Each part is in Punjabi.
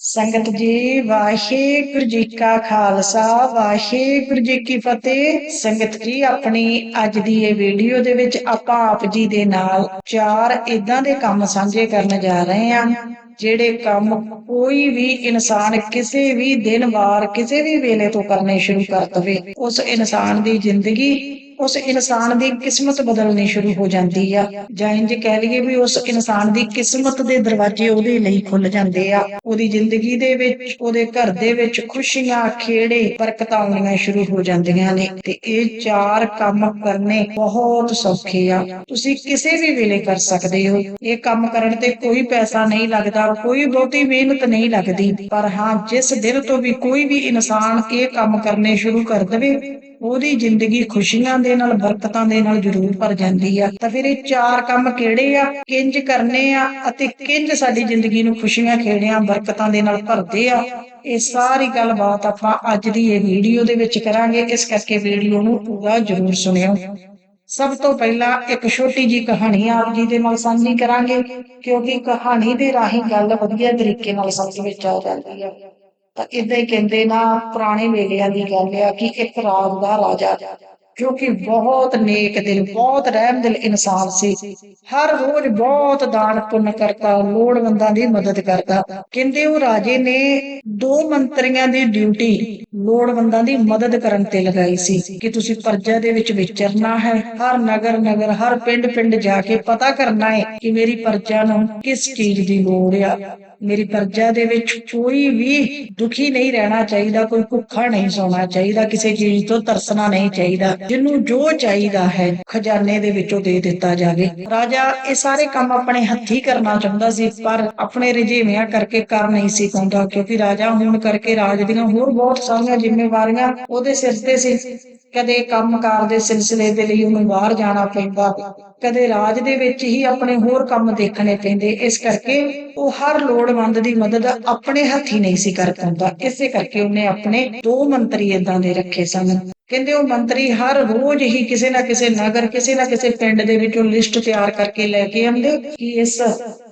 ਸੰਗਤ ਜੀ, ਵਾਹਿਗੁਰੂ ਜੀ ਕਾ ਖਾਲਸਾ, ਵਾਹਿਗੁਰੂ ਜੀ ਕੀ ਫਤਿਹ। ਸੰਗਤ ਜੀ, ਆਪਣੀ ਅੱਜ ਦੀ ਇਹ ਵੀਡੀਓ ਦੇ ਵਿੱਚ ਆਪਾਂ ਆਪ ਜੀ ਦੇ ਨਾਲ ਚਾਰ ਇਦਾਂ ਦੇ ਕੰਮ ਸਾਂਝੇ ਕਰਨ ਜਾ ਰਹੇ ਹਾਂ, ਜਿਹੜੇ ਕੰਮ ਕੋਈ ਵੀ ਇਨਸਾਨ ਕਿਸੇ ਵੀ ਦਿਨ ਵਾਰ, ਕਿਸੇ ਵੀ ਵੇਲੇ ਤੋਂ ਕਰਨੇ ਸ਼ੁਰੂ ਕਰ ਦਵੇ। ਉਸ ਇਨਸਾਨ ਦੀ ਜ਼ਿੰਦਗੀ ਉਸ ਇਨਸਾਨ ਦੀ ਕਿਸਮਤ ਬਦਲਣੀ ਸ਼ੁਰੂ ਹੋ ਜਾਂਦੀ ਆ। ਜਾਂ ਇੰਜ ਕਹਿ ਲਈਏ ਵੀ ਉਸ ਇਨਸਾਨ ਦੀ ਕਿਸਮਤ ਦੇ ਦਰਵਾਜ਼ੇ ਉਹਦੇ ਲਈ ਖੁੱਲ ਜਾਂਦੇ ਆ। ਉਹਦੀ ਜ਼ਿੰਦਗੀ ਦੇ ਵਿੱਚ, ਉਹਦੇ ਘਰ ਦੇ ਵਿੱਚ ਖੁਸ਼ੀਆਂ, ਖੇੜੇ, ਬਰਕਤਾਂ ਆਉਣੀਆਂ ਸ਼ੁਰੂ ਹੋ ਜਾਂਦੀਆਂ ਨੇ ਤੇ ਇਹ ਚਾਰ ਕੰਮ ਕਰਨੇ ਬਹੁਤ ਸੌਖੇ ਆ। ਤੁਸੀਂ ਕਿਸੇ ਵੀ ਵੇਲੇ ਕਰ ਸਕਦੇ ਹੋ। ਇਹ ਕੰਮ ਕਰਨ ਤੇ ਕੋਈ ਪੈਸਾ ਨਹੀਂ ਲੱਗਦਾ, ਕੋਈ ਬਹੁਤੀ ਮਿਹਨਤ ਨਹੀਂ ਲੱਗਦੀ। ਪਰ ਹਾਂ, ਜਿਸ ਦਿਨ ਤੋਂ ਵੀ ਕੋਈ ਵੀ ਇਨਸਾਨ ਇਹ ਕੰਮ ਕਰਨੇ ਸ਼ੁਰੂ ਕਰ ਦੇਵੇ ਉਹਦੀ ਜ਼ਿੰਦਗੀ ਖੁਸ਼ੀਆਂ ਦੇ ਨਾਲ, ਬਰਕਤਾਂ ਦੇ ਨਾਲ ਜ਼ਰੂਰ ਭਰ ਜਾਂਦੀ ਆ। ਤਾਂ ਫਿਰ ਇਹ ਚਾਰ ਕੰਮ ਕਿਹੜੇ ਆ? ਕਿੰਜ ਕਰਨੇ ਆ ਅਤੇ ਕਿੰਜ ਸਾਡੀ ਜ਼ਿੰਦਗੀ ਨੂੰ ਖੁਸ਼ੀਆਂ, ਖੇੜਿਆਂ, ਬਰਕਤਾਂ ਦੇ ਨਾਲ ਭਰਦੇ ਆ? ਇਹ ਸਾਰੀ ਗੱਲਬਾਤ ਆਪਾਂ ਅੱਜ ਦੀ ਇਹ ਵੀਡੀਓ ਦੇ ਵਿੱਚ ਕਰਾਂਗੇ। ਇਸ ਕਰਕੇ ਵੀਡੀਓ ਨੂੰ ਪੂਰਾ ਜ਼ਰੂਰ ਸੁਣਿਓ। ਸਭ ਤੋਂ ਪਹਿਲਾਂ ਇੱਕ ਛੋਟੀ ਜੀ ਕਹਾਣੀ ਆਪ ਜੀ ਦੇ ਨਾਲ ਸਾਂਝੀ ਕਰਾਂਗੇ, ਕਿਉਂਕਿ ਕਹਾਣੀ ਦੇ ਰਾਹੀਂ ਗੱਲ ਵਧੀਆ ਤਰੀਕੇ ਨਾਲ ਸਮਝ ਵਿੱਚ ਆ ਜਾਂਦੀ ਹੈ ਤਾਂ ਇਦਾਂ ਹੀ ਕਹਿੰਦੇ ਨਾ ਪੁਰਾਣੇ ਵੇਲਿਆਂ ਦੀ ਗੱਲ ਆ ਕਿ ਇੱਕ ਰਾਜ ਦਾ ਰਾਜਾ ਜੋ ਕਿ ਬਹੁਤ ਨੇਕ ਦਿਲ, ਬਹੁਤ ਰਹਿਮ ਦਿਲ ਇਨਸਾਨ ਸੀ। ਹਰ ਰੋਜ਼ ਬਹੁਤ ਦਾਨ ਪੁੰਨ ਕਰਦਾ, ਲੋੜਵੰਦਾਂ ਦੀ ਮਦਦ ਕਰਦਾ। ਕਹਿੰਦੇ ਉਹ ਰਾਜੇ ਨੇ ਦੋ ਮੰਤਰੀਆਂ ਦੀ ਡਿਊਟੀ ਲੋੜਵੰਦਾਂ ਦੀ ਮਦਦ ਕਰਨ ਤੇ ਲਗਾਈ ਸੀ ਕਿ ਤੁਸੀਂ ਪਰਜਾ ਦੇ ਵਿੱਚ ਵਿਚਰਨਾ ਹੈ। ਹਰ ਨਗਰ ਨਗਰ, ਹਰ ਪਿੰਡ ਪਿੰਡ ਜਾ ਕੇ ਪਤਾ ਕਰਨਾ ਹੈ ਕਿ ਮੇਰੀ ਪਰਜਾ ਨੂੰ ਕਿਸ ਚੀਜ਼ ਦੀ ਲੋੜ ਆ। ਮੇਰੀ ਪਰਜਾ ਦੇ ਵਿੱਚ ਕੋਈ ਵੀ ਦੁਖੀ ਨਹੀਂ ਰਹਿਣਾ ਚਾਹੀਦਾ, ਕੋਈ ਭੁੱਖਾ ਨਹੀਂ ਸੌਣਾ ਚਾਹੀਦਾ, ਕਿਸੇ ਚੀਜ਼ ਤੋਂ ਤਰਸਣਾ ਨਹੀਂ ਚਾਹੀਦਾ। ਜਿਹਨੂੰ ਜੋ ਚਾਹੀਦਾ ਹੈ ਖਜ਼ਾਨੇ ਦੇ ਵਿੱਚੋਂ ਦੇ ਦਿੱਤਾ ਜਾਵੇ। ਰਾਜਾ ਇਹ ਸਾਰੇ ਕੰਮ ਆਪਣੇ ਹੱਥੀ ਕਰਨਾ ਚਾਹੁੰਦਾ ਸੀ, ਪਰ ਆਪਣੇ ਰਜੇਵਿਆਂ ਕਰਕੇ ਕਰ ਨਹੀਂ ਸੀ ਪਾਉਂਦਾ, ਕਿਉਂਕਿ ਰਾਜਾ ਹੋਣ ਕਰਕੇ ਰਾਜ ਦੀਆਂ ਹੋਰ ਬਹੁਤ ਸਾਰੀਆਂ ਜ਼ਿੰਮੇਵਾਰੀਆਂ ਉਹਦੇ ਸਿਰ ਤੇ ਸੀ। ਕਦੇ ਕੰਮਕਾਰ ਦੇ ਸਿਲਸਿਲੇ ਦੇ ਲਈ ਉਹਨੂੰ ਬਾਹਰ ਜਾਣਾ ਪੈਂਦਾ, ਕਦੇ ਰਾਜ ਦੇ ਵਿੱਚ ਹੀ ਆਪਣੇ ਹੋਰ ਕੰਮ ਦੇਖਣੇ ਪੈਂਦੇ, ਇਸ ਕਰਕੇ ਉਹ ਹਰ ਲੋੜਵੰਦ ਦੀ ਮਦਦ ਆਪਣੇ ਹੱਥੀ ਨਹੀਂ ਸੀ ਕਰ ਪਾਉਂਦਾ। ਇਸੇ ਕਰਕੇ ਉਹਨੇ ਆਪਣੇ ਦੋ ਮੰਤਰੀ ਇਦਾਂ ਦੇ ਰੱਖੇ ਸਨ। ਕਹਿੰਦੇ ਉਹ ਮੰਤਰੀ ਹਰ ਰੋਜ਼ ਹੀ ਕਿਸੇ ਨਾ ਕਿਸੇ ਨਗਰ, ਕਿਸੇ ਨਾ ਕਿਸੇ ਪਿੰਡ ਦੇ ਵਿੱਚੋਂ ਲਿਸਟ ਤਿਆਰ ਕਰਕੇ ਲੈ ਕੇ ਆਉਂਦੇ, ਕਿ ਇਸ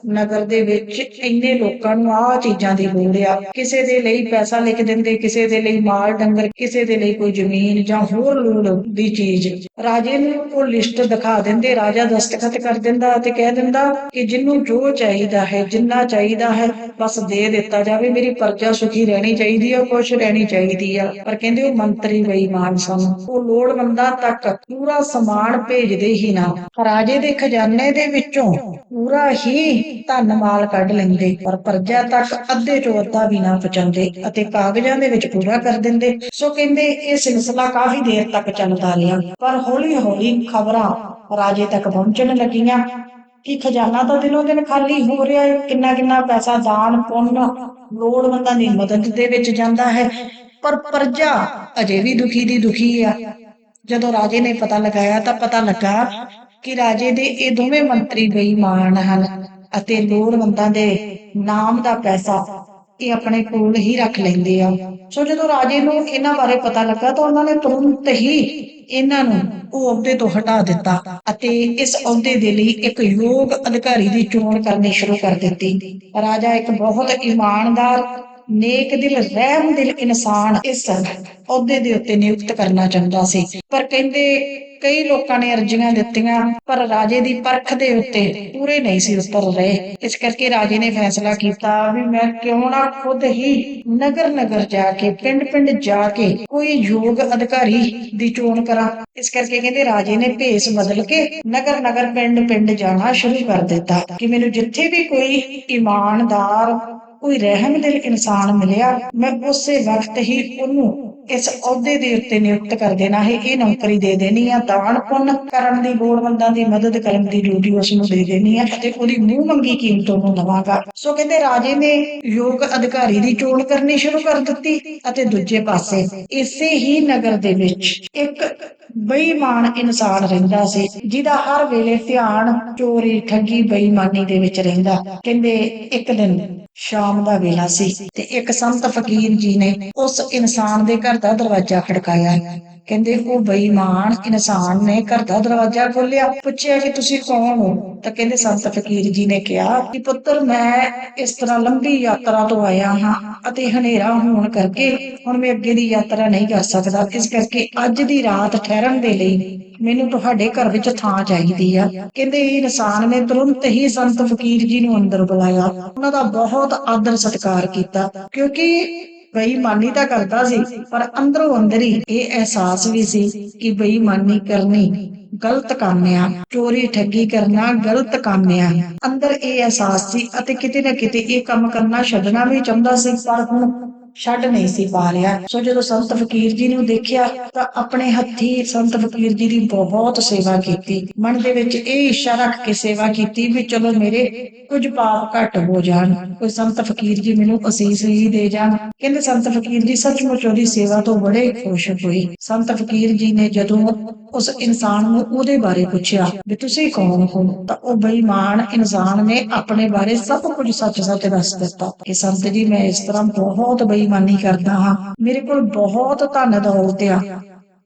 ਨਗਰ ਦੇ ਵਿੱਚ ਇੰਨੇ ਲੋਕਾਂ ਨੂੰ ਆਹ ਚੀਜ਼ਾਂ ਦੀ ਲੋੜ ਆ। ਕਿਸੇ ਦੇ ਲਈ ਪੈਸਾ ਲਿਖ ਦਿੰਦੇ, ਕਿਸੇ ਦੇ ਲਈ ਮਾਲ ਡੰਗਰ, ਕਿਸੇ ਦੇ ਲਈ ਕੋਈ ਜ਼ਮੀਨ ਜਾਂ ਹੋਰ ਲੋੜ ਦੀ ਚੀਜ਼। ਰਾਜੇ ਨੂੰ ਉਹ ਲਿਸਟ ਦਿਖਾ ਦਿੰਦੇ, ਰਾਜਾ ਦਸਤਖਤ ਕਰ ਦਿੰਦਾ ਅਤੇ ਕਹਿ ਦਿੰਦਾ ਕਿ ਜਿਹਨੂੰ ਜੋ ਚਾਹੀਦਾ ਹੈ, ਜਿੰਨਾ ਚਾਹੀਦਾ ਹੈ, ਬਸ ਦੇ ਦਿੱਤਾ ਜਾਵੇ, ਮੇਰੀ ਪਰਜਾ ਸੁਖੀ ਰਹਿਣੀ ਚਾਹੀਦੀ ਆ ਕੁਛ ਰਹਿਣੀ ਚਾਹੀਦੀ ਆ। ਪਰ ਕਹਿੰਦੇ ਉਹ ਮੰਤਰੀ ਬੇਈਮਾਨ ਸਨ। ਉਹ ਲੋੜਵੰਦਾਂ ਤੱਕ ਪੂਰਾ ਸਮਾਨ ਭੇਜਦੇ ਹੀ ਨਾ। ਰਾਜੇ ਦੇ ਖਜ਼ਾਨੇ ਦੇ ਵਿੱਚੋਂ ਪੂਰਾ ਹੀ ਧਨ ਮਾਲ ਕੱਢ ਲੈਂਦੇ ਪਰ ਪਰਜਾ ਤੱਕ ਅੱਧੇ ਤੋਂ ਅੱਧਾ ਵੀ ਨਾ ਪਹੁੰਚਾਉਂਦੇ ਅਤੇ ਕਾਗਜ਼ਾਂ ਦੇ ਵਿੱਚ ਪੂਰਾ ਕਰ ਦਿੰਦੇ। ਸੋ ਕਹਿੰਦੇ ਇਹ ਸਿਲਸਿਲਾ ਕਾਫੀ ਦੇਰ ਤੱਕ ਚੱਲਦਾ ਰਿਹਾ। ਪਰ ਹੌਲੀ ਹੌਲੀ ਖਬਰਾਂ ਰਾਜੇ ਤੱਕ ਪਹੁੰਚਣ ਲੱਗੀਆਂ ਕਿ ਖਜ਼ਾਨਾ ਤਾਂ ਦਿਨੋਂ ਦਿਨ ਖਾਲੀ ਹੋ ਰਿਹਾ ਹੈ। ਕਿੰਨਾ ਕਿੰਨਾ ਪੈਸਾ ਦਾਨ, ਪੁੰਨ, ਲੋੜਵੰਦਾਂ ਦੀ ਮਦਦ ਦੇ ਵਿੱਚ ਜਾਂਦਾ ਹੈ। ਪਰ ਪਰਜਾ ਅਜੇ ਵੀ ਦੁਖੀ ਦੀ ਦੁਖੀ ਆ। ਜਦੋਂ ਰਾਜੇ ਨੇ ਪਤਾ ਲਗਾਇਆ ਤਾਂ ਪਤਾ ਲੱਗਾ ਕਿ ਰਾਜੇ ਦੇ ਇਹ ਦੋਵੇਂ ਮੰਤਰੀ ਬੇਈਮਾਨ ਹਨ। ਅਤੇ ਲੋੜਵੰਦਾਂ ਦੇ ਨਾਮ ਦਾ ਪੈਸਾ ਇਹ ਆਪਣੇ ਕੋਲ ਹੀ ਰੱਖ ਲੈਂਦੇ ਆ। ਸੋ ਜਦੋਂ ਰਾਜੇ ਨੂੰ ਇਹਨਾਂ ਬਾਰੇ ਪਤਾ ਲੱਗਾ ਤਾਂ ਉਹਨਾਂ ਨੇ ਤੁਰੰਤ ਹੀ ਇਹਨਾਂ ਨੂੰ ਉਹ ਅਹੁਦੇ ਤੋਂ ਹਟਾ ਦਿੱਤਾ ਅਤੇ ਇਸ ਅਹੁਦੇ ਦੇ ਲਈ ਇੱਕ ਯੋਗ ਅਧਿਕਾਰੀ ਦੀ ਚੋਣ ਕਰਨੀ ਸ਼ੁਰੂ ਕਰ ਦਿੱਤੀ। ਰਾਜਾ ਇੱਕ ਬਹੁਤ ਇਮਾਨਦਾਰ ਨੇਕ ਦਿਲ, ਰਹਿਮ ਦਿਲ ਇਨਸਾਨ ਇਸ ਅਹੁਦੇ ਦੇ ਉੱਤੇ ਨਿਯੁਕਤ ਕਰਨਾ ਚਾਹੁੰਦਾ ਸੀ। ਪਰ ਕਹਿੰਦੇ ਕਈ ਲੋਕਾਂ ਨੇ ਅਰਜ਼ੀਆਂ ਦਿੱਤੀਆਂ, ਪਰ ਰਾਜੇ ਦੀ ਪਰਖ ਦੇ ਉੱਤੇ ਪੂਰੇ ਨਹੀਂ ਸੀ ਉਤਰ ਰਹੇ। ਇਸ ਕਰਕੇ ਰਾਜੇ ਨੇ ਫੈਸਲਾ ਕੀਤਾ ਵੀ ਮੈਂ ਕਿਉਂ ਨਾ ਖੁਦ ਹੀ ਨਗਰ ਨਗਰ ਜਾ ਕੇ ਪਿੰਡ ਪਿੰਡ ਜਾ ਕੇ ਕੋਈ ਯੋਗ ਅਧਿਕਾਰੀ ਦੀ ਚੋਣ ਕਰਾਂ। ਇਸ ਕਰਕੇ ਕਹਿੰਦੇ ਰਾਜੇ ਨੇ ਭੇਸ ਬਦਲ ਕੇ ਨਗਰ ਨਗਰ ਪਿੰਡ ਪਿੰਡ ਜਾਣਾ ਸ਼ੁਰੂ ਕਰ ਦਿੱਤਾ ਕਿ ਮੈਨੂੰ ਜਿੱਥੇ ਵੀ ਕੋਈ ਇਮਾਨਦਾਰ ਕੋਈ ਰਹਿਮਦਿਲ ਇਨਸਾਨ ਮਿਲਿਆ, ਮੈਂ ਉਸੇ ਵਕਤ ਹੀ ਉਹਨੂੰ ਇਸ ਅਹੁਦੇ ਦੇ ਉੱਤੇ ਨਿਯੁਕਤ ਕਰ ਦੇਣਾ ਹੈ, ਇਹ ਨੌਕਰੀ ਦੇ ਦੇਣੀ ਆ, ਦਾਨ ਪੁੰਨ ਕਰਨ ਦੀ ਲੋੜਵੰਦਾਂ ਦੀ ਮਦਦ ਕਰਨ ਦੀ ਡਿਊਟੀ ਉਸ ਨੂੰ ਦੇ ਦੇਣੀ ਹੈ ਅਤੇ ਉਹਦੀ ਮੂੰਹ ਮੰਗੀ ਕੀਮਤ ਉਹਨੂੰ ਦਵਾਂਗਾ। ਸੋ ਕਹਿੰਦੇ ਰਾਜੇ ਨੇ ਯੋਗ ਅਧਿਕਾਰੀ ਦੀ ਚੋਣ ਕਰਨੀ ਸ਼ੁਰੂ ਕਰ ਦਿੱਤੀ ਅਤੇ ਦੂਜੇ ਪਾਸੇ ਇਸੇ ਹੀ ਨਗਰ ਦੇ ਵਿੱਚ ਇੱਕ ਬੇਈਮਾਨ ਇਨਸਾਨ ਰਹਿੰਦਾ ਸੀ, ਜਿਹਦਾ ਹਰ ਵੇਲੇ ਧਿਆਨ ਚੋਰੀ, ਠੱਗੀ, ਬੇਈਮਾਨੀ ਦੇ ਵਿੱਚ ਰਹਿੰਦਾ। ਕਹਿੰਦੇ ਇੱਕ ਦਿਨ ਸ਼ਾਮ ਦਾ ਵੇਲਾ ਸੀ ਤੇ ਇੱਕ ਸੰਤ ਫਕੀਰ ਜੀ ਨੇ ਉਸ ਇਨਸਾਨ ਦੇ ਘਰ ਦਾ ਦਰਵਾਜ਼ਾ ਖੜਕਾਇਆ। ਕਹਿੰਦੇ ਉਹ ਬੇਈਮਾਨ, ਇਨਸਾਨ ਨੇ ਘਰ ਦਾ ਦਰਵਾਜ਼ਾ ਖੋਲ੍ਹਿਆ, ਪੁੱਛਿਆ ਕਿ ਤੁਸੀਂ ਕੌਣ ਹੋ? ਤਾਂ ਕਹਿੰਦੇ, ਸੰਤ ਫਕੀਰ ਜੀ ਨੇ ਕਿਹਾ ਕਿ ਪੁੱਤਰ, ਮੈਂ ਇਸ ਤਰ੍ਹਾਂ ਲੰਬੀ ਯਾਤਰਾ ਤੋਂ ਆਇਆ ਹਾਂ ਅਤੇ ਹਨੇਰਾ ਹੋਣ ਕਰਕੇ ਹੁਣ ਮੈਂ ਅੱਗੇ ਦੀ ਯਾਤਰਾ ਨਹੀਂ ਕਰ ਸਕਦਾ। ਇਸ ਕਰਕੇ ਅੱਜ ਦੀ ਰਾਤ ਠਹਿਰਨ ਦੇ ਲਈ ਮੈਨੂੰ ਤੁਹਾਡੇ ਘਰ ਵਿੱਚ ਥਾਂ ਚਾਹੀਦੀ ਆ। ਕਹਿੰਦੇ, ਇਹ ਇਨਸਾਨ ਨੇ ਤੁਰੰਤ ਹੀ ਸੰਤ ਫਕੀਰ ਜੀ ਨੂੰ ਅੰਦਰ ਬੁਲਾਇਆ। ਉਹਨਾਂ ਦਾ ਬਹੁਤ ਆਦਰ ਸਤਿਕਾਰ ਕੀਤਾ, ਕਿਉਂਕਿ ਬੇਈਮਾਨੀ ਤਾਂ ਕਰਦਾ ਸੀ, ਪਰ ਅੰਦਰੋਂ ਅੰਦਰ ਹੀ ਇਹ ਅਹਿਸਾਸ ਵੀ ਸੀ ਕਿ ਬੇਈਮਾਨੀ ਕਰਨੀ ਗਲਤ ਕੰਮ ਆ, ਚੋਰੀ ਠੱਗੀ ਕਰਨਾ ਗਲਤ ਕੰਮ ਆ। ਅੰਦਰ ਇਹ ਅਹਿਸਾਸ ਸੀ ਅਤੇ ਕਿਤੇ ਨਾ ਕਿਤੇ ਇਹ ਕੰਮ ਕਰਨਾ ਛੱਡਣਾ ਵੀ ਚਾਹੁੰਦਾ ਸੀ, ਪਰ ਹੁਣ ਛੱਡ ਨਹੀਂ ਸੀ ਪਾ ਰਿਹਾ ਸੋ ਜਦੋਂ ਸੰਤ ਫਕੀਰ ਜੀ ਨੂੰ ਦੇਖਿਆ, ਤਾਂ ਆਪਣੇ ਹੱਥੀ ਸੰਤ ਫਕੀਰ ਜੀ ਦੀ ਬਹੁਤ ਸੇਵਾ ਕੀਤੀ। ਮਨ ਦੇ ਵਿੱਚ ਇਹ ਇੱਛਾ ਰੱਖ ਕੇ ਸੇਵਾ ਕੀਤੀ ਵੀ ਚਲੋ ਮੇਰੇ ਕੁਝ ਪਾਪ ਘੱਟ ਹੋ ਜਾਣ। ਕੋਈ ਸੰਤ ਫਕੀਰ ਜੀ ਮੈਨੂੰ ਅਸੀਸ ਹੀ ਦੇ ਜਾਣ। ਕਹਿੰਦੇ ਸੰਤ ਫਕੀਰ ਜੀ, ਸੱਚਮੁੱਚ ਉਹਦੀ ਸੇਵਾ ਤੋਂ ਬੜੇ ਖੁਸ਼ ਹੋਏ। ਸੰਤ ਫਕੀਰ ਜੀ ਨੇ ਜਦੋਂ ਉਸ ਇਨਸਾਨ ਨੂੰ ਉਹਦੇ ਬਾਰੇ ਪੁੱਛਿਆ ਵੀ ਤੁਸੀਂ ਕੌਣ ਹੋ? ਤਾਂ ਉਹ ਬੇਈਮਾਨ ਇਨਸਾਨ ਨੇ ਆਪਣੇ ਬਾਰੇ ਸਭ ਕੁਝ ਸੱਚ-ਸੱਚ ਦੱਸ ਦਿੱਤਾ ਕਿ ਸੰਤ ਜੀ, ਮੈਂ ਇਸ ਤਰ੍ਹਾਂ ਬਹੁਤ ਬੇਈਮਾਨੀ ਕਰਦਾ ਹਾਂ। ਮੇਰੇ ਕੋਲ ਬਹੁਤ ਧਨ ਦੌਲਤ ਆ।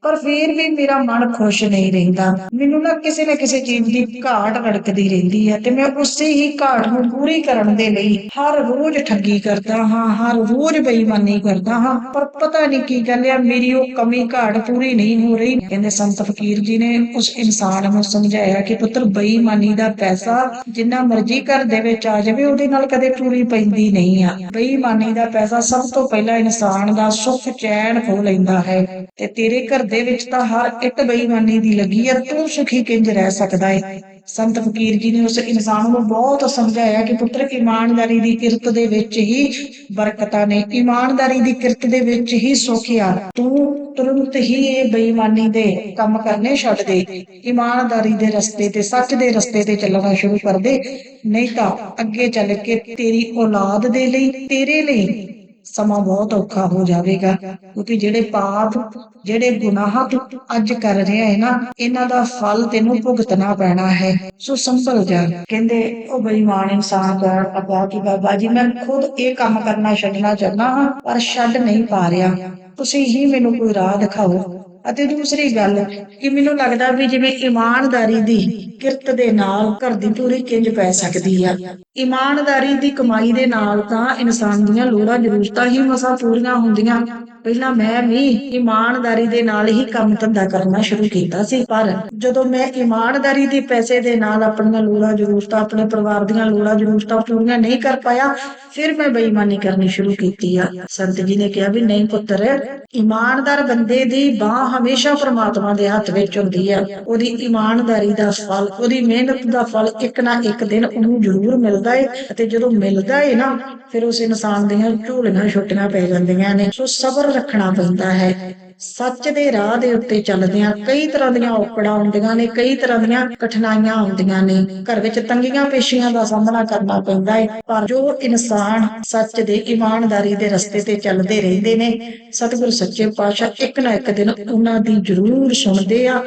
ਪਰ ਫੇਰ ਵੀ ਮੇਰਾ ਮਨ ਖੁਸ਼ ਨਹੀਂ ਰਹਿੰਦਾ। ਮੈਨੂੰ ਨਾ ਕਿਸੇ ਨਾ ਕਿਸੇ ਚੀਜ਼ ਦੀ ਘਾਟ ਰੜਕਦੀ ਰਹਿੰਦੀ ਹੈ ਤੇ ਮੈਂ ਉਸੇ ਹੀ ਘਾਟ ਨੂੰ ਪੂਰੀ ਕਰਨ ਦੇ ਲਈ ਹਰ ਰੋਜ਼ ਠੱਗੀ ਕਰਦਾ ਹਾਂ, ਹਰ ਰੋਜ਼ ਬੇਈਮਾਨੀ ਕਰਦਾ ਹਾਂ। ਪਰ ਪਤਾ ਨਹੀਂ ਕੀ ਗੱਲ ਆ, ਮੇਰੀ ਉਹ ਕਮੀ ਘਾਟ ਪੂਰੀ ਨਹੀਂ ਹੋ ਰਹੀ। ਕਹਿੰਦੇ ਸੰਤ ਫਕੀਰ ਜੀ ਨੇ ਉਸ ਇਨਸਾਨ ਨੂੰ ਸਮਝਾਇਆ ਕਿ ਪੁੱਤਰ, ਬੇਈਮਾਨੀ ਦਾ ਪੈਸਾ ਜਿੰਨਾ ਮਰਜ਼ੀ ਘਰ ਦੇ ਵਿੱਚ ਆ ਜਾਵੇ, ਉਹਦੇ ਨਾਲ ਕਦੇ ਪੂਰੀ ਪੈਂਦੀ ਨਹੀਂ ਆ। ਬੇਈਮਾਨੀ ਦਾ ਪੈਸਾ ਸਭ ਤੋਂ ਪਹਿਲਾਂ ਇਨਸਾਨ ਦਾ ਸੁੱਖ ਚੈਨ ਖੋ ਲੈਂਦਾ ਹੈ ਤੇ ਤੇਰੇ ਘਰ ਦੇ ਵਿੱਚ ਤਾਂ ਹਰ ਇੱਕ ਬੇਈਮਾਨੀ ਦੀ ਲੱਗੀ ਆ, ਤੂੰ ਸੁਖੀ ਕਿੰਜ ਰਹਿ ਸਕਦਾ ਹੈ ਸੰਤ ਫਕੀਰ ਜੀ ਨੇ ਉਸ ਇਨਸਾਨ ਨੂੰ ਬਹੁਤ ਸਮਝਾਇਆ ਕਿ ਪੁੱਤਰ, ਇਮਾਨਦਾਰੀ ਦੀ ਕਿਰਤ ਦੇ ਵਿੱਚ ਹੀ ਬਰਕਤਾਂ ਨੇ, ਇਮਾਨਦਾਰੀ ਦੀ ਕਿਰਤ ਦੇ ਵਿੱਚ ਹੀ ਸੁੱਖ ਆ ਤੂੰ ਤੁਰੰਤ ਹੀ ਇਹ ਬੇਈਮਾਨੀ ਦੇ ਕੰਮ ਕਰਨੇ ਛੱਡ ਦੇ। ਇਮਾਨਦਾਰੀ ਦੇ ਰਸਤੇ ਤੇ, ਸੱਚ ਦੇ ਰਸਤੇ ਤੇ ਚੱਲਣਾ ਸ਼ੁਰੂ ਕਰ ਦੇ। ਨਹੀਂ ਤਾਂ ਅੱਗੇ ਚੱਲ ਕੇ ਤੇਰੀ ਔਲਾਦ ਦੇ ਲਈ, ਤੇਰੇ ਲਈ ਸਮਾਂ ਬਹੁਤ ਔਖਾ ਹੋ ਜਾਵੇਗਾ, ਕਿਉਂਕਿ ਜਿਹੜੇ ਪਾਪ, ਜਿਹੜੇ ਗੁਨਾਹ ਤੂੰ ਅੱਜ ਕਰ ਰਿਹਾ ਹੈ ਨਾ, ਇਹਨਾਂ ਦਾ ਫਲ ਤੈਨੂੰ ਭੁਗਤਣਾ ਪੈਣਾ ਹੈ। ਸੋ ਸੰਭਲ ਜਾ। ਕਹਿੰਦੇ, ਉਹ ਬੇਈਮਾਨ ਇਨਸਾਨ ਕਹਿਣ ਲੱਗਾ ਕਿ ਬਾਬਾ ਜੀ, ਮੈਂ ਖੁਦ ਇਹ ਕੰਮ ਕਰਨਾ ਛੱਡਣਾ ਚਾਹੁੰਦਾ ਹਾਂ, ਪਰ ਛੱਡ ਨਹੀਂ ਪਾ ਰਿਹਾ। ਤੁਸੀਂ ਹੀ ਮੈਨੂੰ ਕੋਈ ਰਾਹ ਦਿਖਾਓ। ਅਤੇ ਦੂਸਰੀ ਗੱਲ ਕਿ ਮੈਨੂੰ ਲੱਗਦਾ ਵੀ ਜਿਵੇਂ ਇਮਾਨਦਾਰੀ ਦੀ ਕਿਰਤ ਦੇ ਨਾਲ ਘਰ ਦੀ ਪੂਰੀ ਕਿੰਜ ਪੈ ਸਕਦੀ ਆ। ਇਮਾਨਦਾਰੀ ਦੀ ਕਮਾਈ ਦੇ ਨਾਲ ਤਾਂ ਇਨਸਾਨ ਦੀਆਂ ਲੋੜਾਂ, ਜ਼ਰੂਰਤਾਂ ਹੀ ਮਸਾਂ ਪੂਰੀਆਂ ਹੁੰਦੀਆਂ। ਪਹਿਲਾਂ ਮੈਂ ਵੀ ਇਮਾਨਦਾਰੀ ਦੇ ਨਾਲ ਹੀ ਕੰਮ ਧੰਦਾ ਕਰਨਾ ਸ਼ੁਰੂ ਕੀਤਾ ਸੀ, ਪਰ ਜਦੋਂ ਮੈਂ ਇਮਾਨਦਾਰੀ ਦੇ ਪੈਸੇ ਦੇ ਨਾਲ ਆਪਣੀਆਂ ਲੋੜਾਂ, ਜ਼ਰੂਰਤਾਂ, ਆਪਣੇ ਪਰਿਵਾਰ ਦੀਆਂ ਲੋੜਾਂ, ਜ਼ਰੂਰਤਾਂ ਪੂਰੀਆਂ ਨਹੀਂ ਕਰ ਪਾਇਆ, ਫਿਰ ਮੈਂ ਬੇਈਮਾਨੀ ਕਰਨੀ ਸ਼ੁਰੂ ਕੀਤੀ ਆ। ਸੰਤ ਜੀ ਨੇ ਕਿਹਾ ਵੀ ਨਹੀਂ ਪੁੱਤਰ, ਇਮਾਨਦਾਰ ਬੰਦੇ ਦੀ ਬਾਹ ਹਮੇਸ਼ਾ ਪ੍ਰਮਾਤਮਾ ਦੇ ਹੱਥ ਵਿੱਚ ਹੁੰਦੀ ਆ। ਉਹਦੀ ਇਮਾਨਦਾਰੀ ਦਾ ਫਲ, ਉਹਦੀ ਮਿਹਨਤ ਦਾ ਫਲ ਇੱਕ ਨਾ ਇੱਕ ਦਿਨ ਉਹਨੂੰ ਜ਼ਰੂਰ ਮਿਲਦਾ ਏ ਅਤੇ ਜਦੋਂ ਮਿਲਦਾ ਏ ਨਾ, ਫਿਰ ਉਸ ਇਨਸਾਨ ਦੀਆਂ ਝੋਲੀਆਂ ਛੁੱਟੀਆਂ ਪੈ ਜਾਂਦੀਆਂ ਨੇ। ਸੋ ਸਬਰ ਰੱਖਣਾ ਪੈਂਦਾ ਹੈ। ਸੱਚ ਦੇ ਰਾਹ ਦੇ ਉੱਤੇ ਚੱਲਦਿਆਂ ਕਈ ਤਰ੍ਹਾਂ ਦੀਆਂ ਔਕੜਾਂ ਆਉਂਦੀਆਂ ਨੇ, ਕਈ ਤਰ੍ਹਾਂ ਦੀਆਂ ਕਠਿਨਾਈਆਂ ਆਉਂਦੀਆਂ ਨੇ। ਘਰ ਵਿੱਚ ਤੰਗੀਆਂ ਪੇਸ਼ੀਆਂ ਦਾ ਸਾਹਮਣਾ ਕਰਨਾ ਪੈਂਦਾ ਹੈ, ਪਰ ਜੋ ਇਨਸਾਨ ਸੱਚ ਦੇ ਇਮਾਨਦਾਰੀ ਦੇ ਰਸਤੇ ਤੇ ਚੱਲਦੇ ਰਹਿੰਦੇ ਨੇ, ਸਤਿਗੁਰ ਸੱਚੇ ਪਾਤਸ਼ਾਹ ਇੱਕ ਨਾ ਇੱਕ ਦਿਨ ਉਹਨਾਂ ਦੀ ਜ਼ਰੂਰ ਸੁਣਦੇ ਆ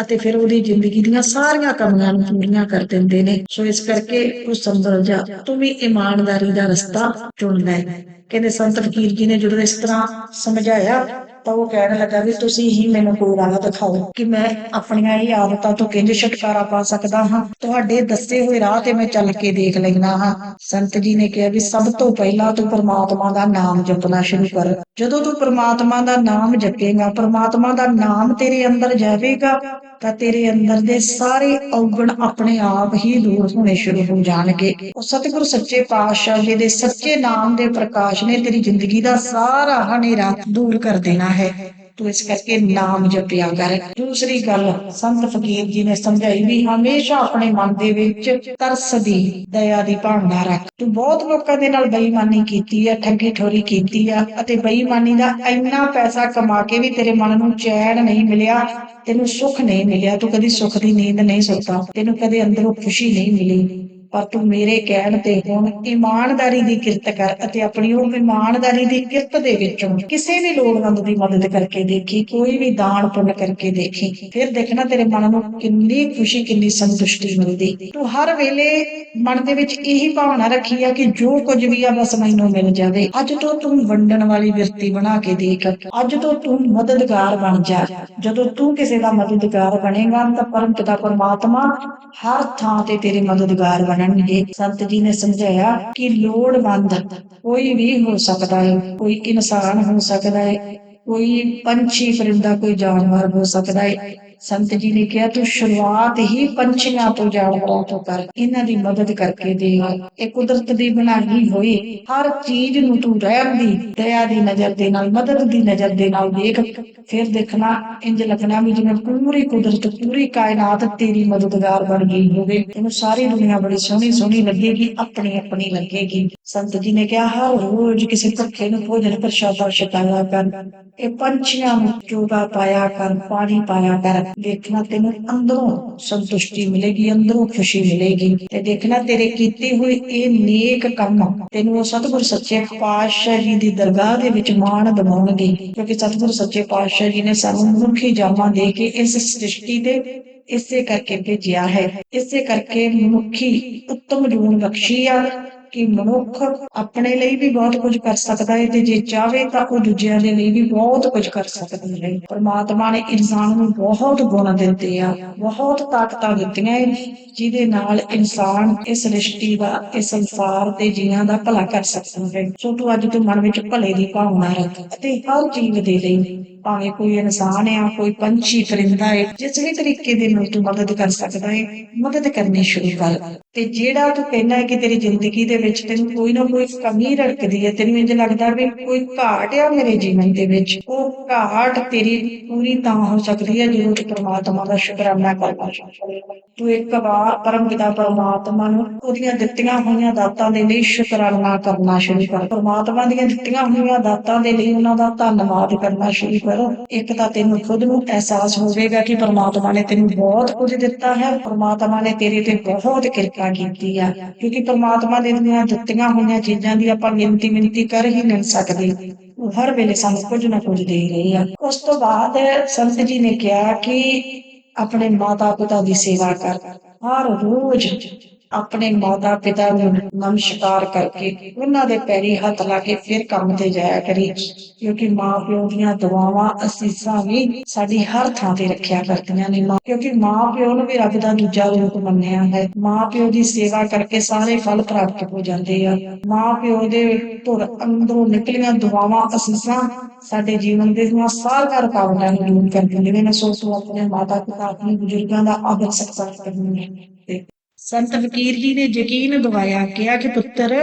ਅਤੇ ਫਿਰ ਉਹਦੀ ਜ਼ਿੰਦਗੀ ਦੀਆਂ ਸਾਰੀਆਂ ਕਮੀਆਂ ਨੂੰ ਪੂਰੀਆਂ ਕਰ ਦਿੰਦੇ ਨੇ। ਸੋ ਇਸ ਕਰਕੇ ਉਹ ਸੰਭਲ ਜਾ ਤੂੰ ਵੀ ਇਮਾਨਦਾਰੀ ਦਾ ਰਸਤਾ ਚੁਣ ਲੈ ਕਹਿੰਦੇ ਸੰਤ ਫਕੀਰ ਜੀ ਨੇ ਜਦੋਂ ਇਸ ਤਰ੍ਹਾਂ ਸਮਝਾਇਆ ਤਾਂ ਉਹ ਕਹਿਣ ਲੱਗਾ ਵੀ ਤੁਸੀਂ ਹੀ ਮੈਨੂੰ ਕੋਈ ਰਾਹ ਦਿਖਾਓ, ਕਿ ਮੈਂ ਆਪਣੀਆਂ ਇਹ ਆਦਤਾਂ ਤੋਂ ਕਿੰਜ ਛੁਟਕਾਰਾ ਪਾ ਸਕਦਾ ਹਾਂ। ਤੁਹਾਡੇ ਦੱਸੇ ਹੋਏ ਰਾਹ ਤੇ ਮੈਂ ਚੱਲ ਕੇ ਦੇਖ ਲੈਣਾ ਹਾਂ। ਸੰਤ ਜੀ ਨੇ ਕਿਹਾ ਵੀ ਸਭ ਤੋਂ ਪਹਿਲਾਂ ਤੂੰ ਪ੍ਰਮਾਤਮਾ ਦਾ ਨਾਮ ਜਪਣਾ ਸ਼ੁਰੂ ਕਰ। ਜਦੋਂ ਤੂੰ ਪ੍ਰਮਾਤਮਾ ਦਾ ਨਾਮ ਜਪੇਗਾ, ਪ੍ਰਮਾਤਮਾ ਦਾ ਨਾਮ ਤੇਰੇ ਅੰਦਰ ਜਾਵੇਗਾ ਤਾਂ ਤੇਰੇ ਅੰਦਰ ਦੇ ਸਾਰੇ ਔਗਣ ਆਪਣੇ ਆਪ ਹੀ ਦੂਰ ਹੋਣੇ ਸ਼ੁਰੂ ਹੋ ਜਾਣਗੇ। ਉਹ ਸਤਿਗੁਰ ਸੱਚੇ ਪਾਤਸ਼ਾਹ ਜੀ ਦੇ ਸੱਚੇ ਨਾਮ ਦੇ ਪ੍ਰਕਾਸ਼ ਨੇ ਤੇਰੀ ਜ਼ਿੰਦਗੀ ਦਾ ਸਾਰਾ ਹਨੇਰਾ ਦੂਰ ਕਰ ਦੇਣਾ ਹੈ। ਤੂੰ ਇਸ ਕਰਕੇ ਨਾਮ ਜਪਿਆ ਕਰ। ਦੂਸਰੀ ਗੱਲ, ਸੰਤ ਫਕੀਰ ਜੀ ਨੇ ਸਮਝਾਈ ਵੀ ਹਮੇਸ਼ਾ ਆਪਣੇ ਮਨ ਦੇ ਵਿੱਚ ਤਰਸ ਦੀ, ਦਇਆ ਦੀ ਭਾਵਨਾ ਰੱਖ। ਤੂੰ ਬਹੁਤ ਲੋਕਾਂ ਦੇ ਨਾਲ ਬੇਈਮਾਨੀ ਕੀਤੀ ਆ ਠੱਗੀ ਠੋਰੀ ਕੀਤੀ ਆ, ਅਤੇ ਬੇਈਮਾਨੀ ਦਾ ਇੰਨਾ ਪੈਸਾ ਕਮਾ ਕੇ ਵੀ ਤੇਰੇ ਮਨ ਨੂੰ ਚੈਨ ਨਹੀਂ ਮਿਲਿਆ, ਤੈਨੂੰ ਸੁੱਖ ਨਹੀਂ ਮਿਲਿਆ। ਤੂੰ ਕਦੀ ਸੁੱਖ ਦੀ ਨੀਂਦ ਨਹੀਂ ਸੁੱਤਾ। ਤੈਨੂੰ ਕਦੇ ਅੰਦਰੋਂ ਖੁਸ਼ੀ ਨਹੀਂ ਮਿਲੀ। ਪਰ ਤੂੰ ਮੇਰੇ ਕਹਿਣ ਤੇ ਹੁਣ ਇਮਾਨਦਾਰੀ ਦੀ ਕਿਰਤ ਕਰ ਅਤੇ ਆਪਣੀ ਉਹ ਇਮਾਨਦਾਰੀ ਦੀ ਕਿਰਤ ਦੇ ਵਿੱਚੋਂ ਕਿਸੇ ਵੀ ਲੋੜਵੰਦ ਦੀ ਮਦਦ ਕਰਕੇ ਦੇਖੀ, ਕੋਈ ਵੀ ਦਾਨ ਪੁੰਨ ਕਰਕੇ ਦੇਖੀ, ਫਿਰ ਦੇਖਣਾ ਤੇਰੇ ਮਨ ਨੂੰ ਕਿੰਨੀ ਖੁਸ਼ੀ, ਕਿੰਨੀ ਸੰਤੁਸ਼ਟੀ ਮਿਲਦੀ। ਤੂੰ ਹਰ ਵੇਲੇ ਮਨ ਦੇ ਵਿੱਚ ਇਹੀ ਭਾਵਨਾ ਰੱਖੀ ਆ ਕਿ ਜੋ ਕੁਝ ਵੀ ਆ ਬਸ ਮੈਨੂੰ ਮਿਲ ਜਾਵੇ। ਅੱਜ ਤੋਂ ਤੂੰ ਵੰਡਣ ਵਾਲੀ ਵਿਅਕਤੀ ਬਣਾ ਕੇ ਦੇਖ। ਅੱਜ ਤੋਂ ਤੂੰ ਮਦਦਗਾਰ ਬਣ ਜਾ। ਜਦੋਂ ਤੂੰ ਕਿਸੇ ਦਾ ਮਦਦਗਾਰ ਬਣੇਗਾ ਤਾਂ ਪਰਮ ਪਿਤਾ ਪਰਮਾਤਮਾ ਹਰ ਥਾਂ ਤੇ ਤੇਰੇ ਮਦਦਗਾਰ ਬਣਨਗੇ ਸੰਤ ਜੀ ਨੇ ਸਮਝਾਇਆ ਕਿ ਲੋੜਵੰਦ ਕੋਈ ਵੀ ਹੋ ਸਕਦਾ ਹੈ, ਕੋਈ ਇਨਸਾਨ ਹੋ ਸਕਦਾ ਹੈ। ਕੋਈ ਪੰਛੀ ਪਰਿੰਦਾ ਕੋਈ ਜਾਨਵਰ ਹੋ ਸਕਦਾ ਹੈ ਸੰਤ ਜੀ ਨੇ ਕਿਹਾ, ਤੂੰ ਸ਼ੁਰੂਆਤ ਹੀ ਪੰਛੀਆਂ ਤੋਂ ਜਾਨਵਰਾਂ ਤੋਂ ਕਰ, ਇਹਨਾਂ ਦੀ ਮਦਦ ਕਰਕੇ ਦੇ ਇਹ ਕੁਦਰਤ ਦੀ ਬਣਾਈ ਹੋਈ ਹਰ ਚੀਜ਼ ਨੂੰ ਤੂੰ ਰਹਿਮ ਦੀ, ਦਇਆ ਦੀ ਨਜ਼ਰ ਦੇ ਨਾਲ, ਮਦਦ ਦੀ ਨਜ਼ਰ ਦੇ ਨਾਲ ਦੇਖ। ਫਿਰ ਦੇਖਣਾ, ਇੰਜ ਲੱਗਣਾ ਵੀ ਜਿਵੇਂ ਪੂਰੀ ਕੁਦਰਤ, ਪੂਰੀ ਕਾਇਨਾਤ ਤੇਰੀ ਮਦਦਗਾਰ ਬਣ ਗਈ ਹੋਵੇ। ਤੈਨੂੰ ਸਾਰੀ ਦੁਨੀਆ ਬੜੀ ਸੋਹਣੀ ਸੋਹਣੀ ਲੱਗੇਗੀ ਆਪਣੀ ਆਪਣੀ ਲੱਗੇਗੀ। ਸੰਤ ਜੀ ਨੇ ਕਿਹਾ, ਹਰ ਰੋਜ਼ ਕਿਸੇ ਭੁੱਖੇ ਨੂੰ ਭੋਜਨ ਪ੍ਰਸ਼ਾਦਾ ਛਕਾਇਆ ਕਰ। ਇਹ ਪੰਛੀਆਂ ਨੂੰ ਚੋਗਾ ਪਾਇਆ ਕਰ, ਪਾਣੀ ਪਾਇਆ ਕਰ ਦੇਖਣਾ ਤੈਨੂੰ ਅੰਦਰੋਂ ਸੰਤੁਸ਼ਟੀ ਮਿਲੇਗੀ, ਅੰਦਰੋਂ ਖੁਸ਼ੀ ਮਿਲੇਗੀ। ਤੇ ਦੇਖਣਾ ਤੇਰੇ ਕੀਤੀ ਹੋਈ ਇਹ ਨੇਕ ਕੰਮ ਤੈਨੂੰ ਉਹ ਸਤਿਗੁਰ ਸੱਚੇ ਪਾਤਸ਼ਾਹ ਜੀ ਦੀ ਦਰਗਾਹ ਦੇ ਵਿੱਚ ਮਾਣ ਦਿਵਾਉਣਗੇ। ਕਿਉਂਕਿ ਸਤਿਗੁਰ ਸੱਚੇ ਪਾਤਸ਼ਾਹ ਜੀ ਨੇ ਸਾਨੂੰ ਮਨੁੱਖੀ ਜਾਮਾਂ ਦੇ ਕੇ ਇਸ ਸ੍ਰਿਸ਼ਟੀ ਦੇ ਇਸੇ ਕਰਕੇ ਭੇਜਿਆ ਹੈ। ਇਸੇ ਕਰਕੇ ਮਨੁੱਖੀ ਉੱਤਮ ਜੂਨ ਬਖਸ਼ੀ ਆ। ਕਿ ਮਨੁੱਖ ਆਪਣੇ ਲਈ ਵੀ ਬਹੁਤ ਕੁਝ ਕਰ ਸਕਦਾ ਹੈ ਤੇ ਜੇ ਚਾਹੇ ਤਾਂ ਉਹ ਦੂਜਿਆਂ ਦੇ ਲਈ ਵੀ ਬਹੁਤ ਕੁਝ ਕਰ ਸਕਦਾ ਹੈ ਪਰਮਾਤਮਾ ਨੇ ਇਨਸਾਨ ਨੂੰ ਬਹੁਤ ਗੁਣ ਦਿੱਤੇ ਆ, ਬਹੁਤ ਤਾਕਤਾਂ ਦਿੱਤੀਆਂ ਹੈ ਜਿਹਦੇ ਨਾਲ ਇਨਸਾਨ ਇਸ ਸ੍ਰਿਸ਼ਟੀ ਦਾ, ਇਸ ਸੰਸਾਰ ਤੇ ਜੀਆਂ ਦਾ ਭਲਾ ਕਰ ਸਕਦਾ ਹੈ ਸੋ ਤੂੰ ਅੱਜ ਤੋਂ ਮਨ ਵਿੱਚ ਭਲੇ ਦੀ ਭਾਵਨਾ ਰੱਖ ਅਤੇ ਹਰ ਜੀਵ ਦੇ ਲਈ ਭਾਵੇਂ ਕੋਈ ਇਨਸਾਨ ਆ ਕੋਈ ਪੰਛੀ, ਪਰਿੰਦਾ ਹੈ ਜਿਸ ਵੀ ਤਰੀਕੇ ਦੇ ਨਾਲ ਤੂੰ ਮਦਦ ਕਰ ਸਕਦਾ ਹੈ, ਮਦਦ ਕਰਨੀ ਸ਼ੁਰੂ ਕਰ। ਤੇ ਜਿਹੜਾ ਤੂੰ ਕਹਿੰਦਾ ਹੈ ਕਿ ਤੇਰੀ ਜ਼ਿੰਦਗੀ ਦੇ ਵਿੱਚ ਤੈਨੂੰ ਕੋਈ ਨਾ ਕੋਈ ਕਮੀ ਰੜਕਦੀ ਹੈ, ਤੈਨੂੰ ਇੰਜ ਲੱਗਦਾ ਵੀ ਕੋਈ ਘਾਟ ਆ ਮੇਰੇ ਜੀਵਨ ਦੇ ਵਿੱਚ, ਉਹ ਘਾਟ ਤੇਰੀ ਪੂਰੀ ਤਾਂ ਹੋ ਸਕਦੀ ਹੈ ਜਦੋਂ ਤੂੰ ਪ੍ਰਮਾਤਮਾ ਦਾ ਸ਼ੁਕਰਾਨਾ ਕਰਨਾ ਸ਼ੁਰੂ ਕਰੇਗਾ ਤੂੰ ਇੱਕ ਵਾਰ ਪਰਮ ਪਿਤਾ ਪਰਮਾਤਮਾ ਨੂੰ ਉਹਦੀਆਂ ਦਿੱਤੀਆਂ ਹੋਈਆਂ ਦਾਤਾਂ ਦੇ ਲਈ ਸ਼ੁਕਰਾਨਾ ਕਰਨਾ ਸ਼ੁਰੂ ਕਰ। ਪਰਮਾਤਮਾ ਦੀਆਂ ਦਿੱਤੀਆਂ ਹੋਈਆਂ ਦਾਤਾਂ ਦੇ ਲਈ ਉਹਨਾਂ ਦਾ ਧੰਨਵਾਦ ਕਰਨਾ ਸ਼ੁਰੂ ਕਰ। ਇੱਕ ਤਾਂ ਤੈਨੂੰ ਖੁਦ ਨੂੰ ਅਹਿਸਾਸ ਹੋਵੇਗਾ ਕਿ ਪਰਮਾਤਮਾ ਨੇ ਤੈਨੂੰ ਬਹੁਤ ਕੁਝ ਦਿੱਤਾ ਹੈ। ਪਰਮਾਤਮਾ ਨੇ ਤੇਰੇ ਤੇ ਬਹੁਤ ਕਿਰਪਾ ਕੀਤੀ ਆ। ਕਿਉਂਕਿ ਪਰਮਾਤਮਾ ਦੇ ਦੀਆਂ ਦਿੱਤੀਆਂ ਹੋਈਆਂ ਚੀਜ਼ਾਂ ਦੀ ਆਪਾਂ ਗਿਣਤੀ ਮਿੰਤੀ ਕਰ ਹੀ ਨਹੀਂ ਸਕਦੇ। ਉਹ ਹਰ ਵੇਲੇ ਸਾਨੂੰ ਕੁਝ ਨਾ ਕੁਝ ਦੇ ਰਹੇ ਆ। ਉਸ ਤੋਂ ਬਾਅਦ ਸੰਤ ਜੀ ਨੇ ਕਿਹਾ ਕਿ ਆਪਣੇ ਮਾਤਾ ਪਿਤਾ ਦੀ ਸੇਵਾ ਕਰ। ਹਰ ਰੋਜ਼ ਆਪਣੇ ਮਾਤਾ ਪਿਤਾ ਨੂੰ ਨਮਸਕਾਰ ਕਰਕੇ ਉਹਨਾਂ ਦੇ ਪੈਰੀ ਹੱਥ ਲਾ ਕੇ ਫਿਰ ਕੰਮ ਤੇ ਜਾਇਆ ਕਰੀ, ਕਿਉਂਕਿ ਮਾਂ ਪਿਓ ਦੀਆਂ ਦੁਆਵਾਂ ਅਸੀਸਾਂ ਵੀ ਸਾਡੀ ਹਰ ਥਾਂ ਤੇ ਰੱਖਿਆ ਕਰਦੀਆਂ ਨੇ ਮਾਂ, ਕਿਉਂਕਿ ਮਾਂ ਪਿਓ ਨੂੰ ਵੀ ਰੱਬ ਦਾ ਦੂਜਾ ਰੂਪ ਮੰਨਿਆ ਹੈ। ਮਾਂ ਪਿਓ ਦੀ ਸੇਵਾ ਕਰਕੇ ਸਾਰੇ ਫਲ ਪ੍ਰਾਪਤ ਹੋ ਜਾਂਦੇ ਆ। ਮਾਂ ਪਿਓ ਦੇ ਧੁਰ ਅੰਦਰੋਂ ਨਿਕਲੀਆਂ ਦੁਆਵਾਂ, ਅਸੀਸਾਂ ਸਾਡੇ ਜੀਵਨ ਦੇ ਸਾਰੀਆਂ ਰੁਕਾਵਟਾਂ ਨੂੰ ਦੂਰ ਕਰ ਦਿੰਦੇ ਨੇ ਸੋ ਸੋ ਆਪਣੇ ਮਾਤਾ ਪਿਤਾ ਆਪਣੇ ਬਜ਼ੁਰਗਾਂ ਦਾ ਆਦਰ ਸਤਿਕਾਰ ਕਰਨੀ ਹੈ। ਸੰਤ ਫਕੀਰ ਜੀ ਨੇ ਯਕੀਨ ਦਿਵਾਇਆ, ਕਿਹਾ ਕਿ ਪੁੱਤਰ,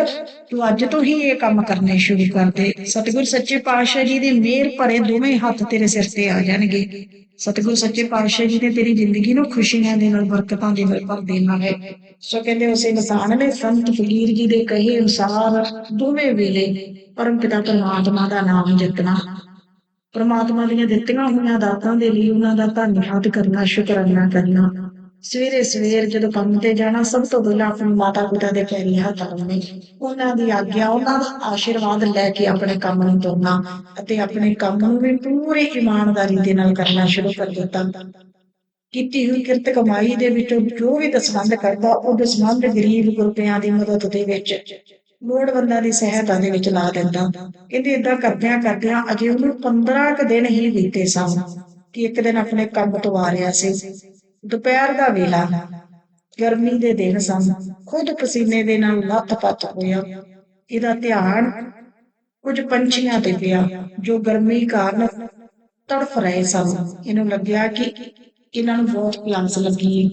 ਤੂੰ ਅੱਜ ਤੋਂ ਹੀ ਇਹ ਕੰਮ ਕਰਨੇ ਸ਼ੁਰੂ ਕਰ ਦੇ। ਸਤਿਗੁਰ ਸੱਚੇ ਪਾਤਸ਼ਾਹ ਜੀ ਦੇ ਮਿਹਰ ਭਰੇ ਦੋਵੇਂ ਹੱਥ ਤੇਰੇ ਸਿਰ ਤੇ ਆ ਜਾਣਗੇ। ਸਤਿਗੁਰ ਸੱਚੇ ਪਾਤਸ਼ਾਹ ਜੀ ਨੇ ਤੇਰੀ ਜ਼ਿੰਦਗੀ ਨੂੰ ਖੁਸ਼ੀਆਂ ਦੇ ਨਾਲ, ਬਰਕਤਾਂ ਦੇ ਨਾਲ ਭਰ ਦੇਣਾ ਹੈ। ਸੋ ਕਹਿੰਦੇ ਉਸ ਇਨਸਾਨ ਨੇ ਸੰਤ ਫਕੀਰ ਜੀ ਦੇ ਕਹੇ ਅਨੁਸਾਰ ਦੋਵੇਂ ਵੇਲੇ ਪਰਮ ਪਿਤਾ ਪਰਮਾਤਮਾ ਦਾ ਨਾਮ ਜਪਣਾ ਪਰਮਾਤਮਾ ਦੀਆਂ ਦਿੱਤੀਆਂ ਹੋਈਆਂ ਦਾਤਾਂ ਦੇ ਲਈ ਉਹਨਾਂ ਦਾ ਧੰਨਵਾਦ ਕਰਨਾ, ਸ਼ੁਕਰਾਨਾ ਕਰਨਾ। ਸਵੇਰੇ ਸਵੇਰ ਜਦੋਂ ਕੰਮ ਤੇ ਜਾਣਾ, ਸਭ ਤੋਂ ਪਹਿਲਾਂ ਆਪਣੀ ਮਾਤਾ ਪਿਤਾ ਦੇ ਪੈਰੀ ਹੱਥ ਲਾਉਣੇ। ਉਹਨਾਂ ਦੀ ਆਗਿਆ, ਉਹਨਾਂ ਦਾ ਆਸ਼ੀਰਵਾਦ ਲੈ ਕੇ ਆਪਣੇ ਕੰਮ ਨੂੰ ਤੁਰਨਾ ਅਤੇ ਆਪਣੇ ਕੰਮ ਨੂੰ ਵੀ ਪੂਰੀ ਇਮਾਨਦਾਰੀ ਦੇ ਨਾਲ ਕਰਨਾ ਸ਼ੁਰੂ ਕਰ ਦਿੱਤਾ। ਕੀਤੀ ਹੋਈ ਕਿਰਤ ਕਮਾਈ ਦੇ ਵਿੱਚੋਂ ਜੋ ਵੀ ਦਸਵੰਧ ਕਰਦਾ, ਉਹ ਦਸਵੰਧ ਗਰੀਬ ਗੁਰਬਿਆਂ ਦੀ ਮਦਦ ਦੇ ਵਿੱਚ, ਲੋੜਵੰਦਾਂ ਦੀ ਸਹਾਇਤਾ ਦੇ ਵਿੱਚ ਲਾ ਦਿੰਦਾ। ਕਹਿੰਦੇ ਇਦਾਂ ਕਰਦਿਆਂ ਕਰਦਿਆਂ ਅਜੇ ਉਹਨੂੰ 15 ਕੁ ਦਿਨ ਹੀ ਬੀਤੇ ਸਨ ਕਿ ਇੱਕ ਦਿਨ ਆਪਣੇ ਕੰਮ ਤੋਂ ਆ ਰਿਹਾ ਸੀ। ਦੁਪਹਿਰ ਦਾ ਵੇਲਾ, ਗਰਮੀ ਦੇ ਦਿਨ ਸਨ। ਖੁਦ ਪਸੀਨੇ ਦੇ ਨਾਲ ਲੱਥ-ਪੱਥ ਹੋਇਆ ਇਹਦਾ ਧਿਆਨ ਕੁਝ ਪੰਛੀਆਂ ਤੇ ਪਿਆ, ਜੋ ਗਰਮੀ ਕਾਰਨ ਤੜਫ ਰਹੇ ਸਨ। ਇਹਨੂੰ ਲੱਗਿਆ ਕਿ ਇਹਨਾਂ ਨੂੰ ਬਹੁਤ ਪਿਆਸ ਲੱਗੀ। ਹੈ